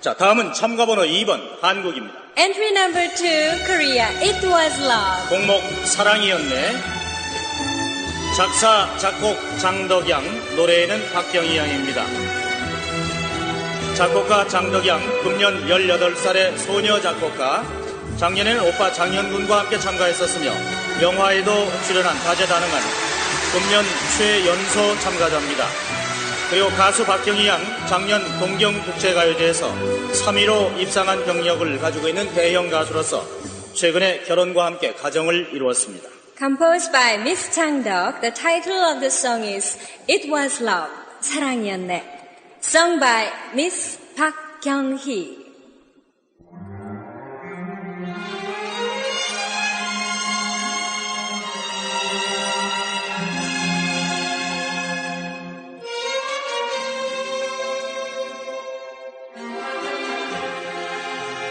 자, 다음은 참가 번호 2번 한국입니다. Entry number two, Korea. It was love. 곡목 사랑이었네. 작사, 작곡 장덕양, 노래에는 박경희 양입니다. 작곡가 장덕양, 금년 18살의 소녀 작곡가, 작년에는 오빠 장현군과 함께 참가했었으며 영화에도 출연한 다재다능한 금년 최연소 참가자입니다. 그리고 가수 박경희 양 작년 동경국제가요제에서 3위로 입상한 경력을 가지고 있는 대형 가수로서 최근에 결혼과 함께 가정을 이루었습니다. Composed by Miss Chang Dok, the title of the song is It Was Love. 사랑이었네. Sung by Miss Kyung-hee.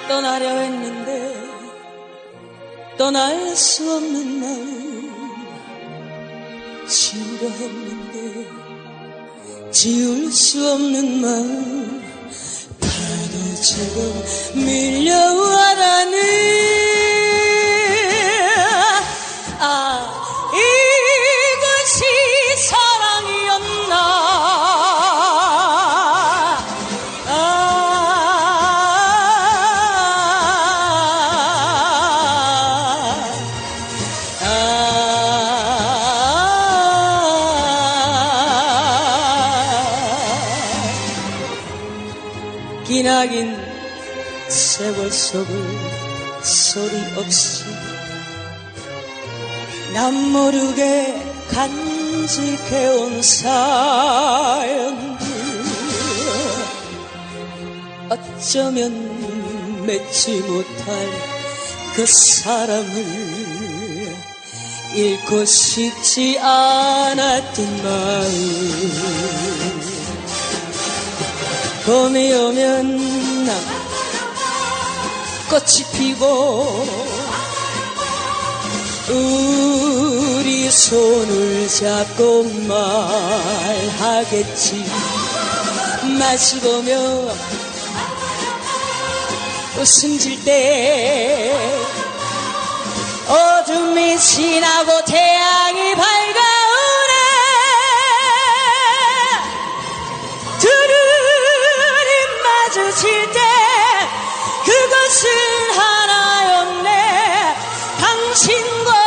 떠나려 했는데 떠날 수 없는 마음 지우려 했는데 지울 수 없는 마음 파도 지금 밀려와 아, 기나긴 세월 속을 소리 없이 남 모르게 간직해온 사연들 어쩌면 맺지 못할 그 사랑을 잃고 싶지 않았던 마음 봄이 오면 난 꽃이 피고 우리 손을 잡고 말하겠지. 마시보며 웃음 질 때 어둠이 지나고 태양 single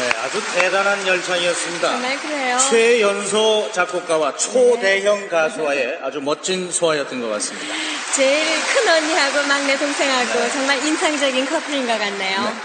네, 아주 대단한 열창이었습니다. 정말 그래요. 최연소 작곡가와 초대형 가수와의 아주 멋진 소화였던 것 같습니다. 제일 큰 언니하고 막내 동생하고 정말 인상적인 커플인 것 같네요.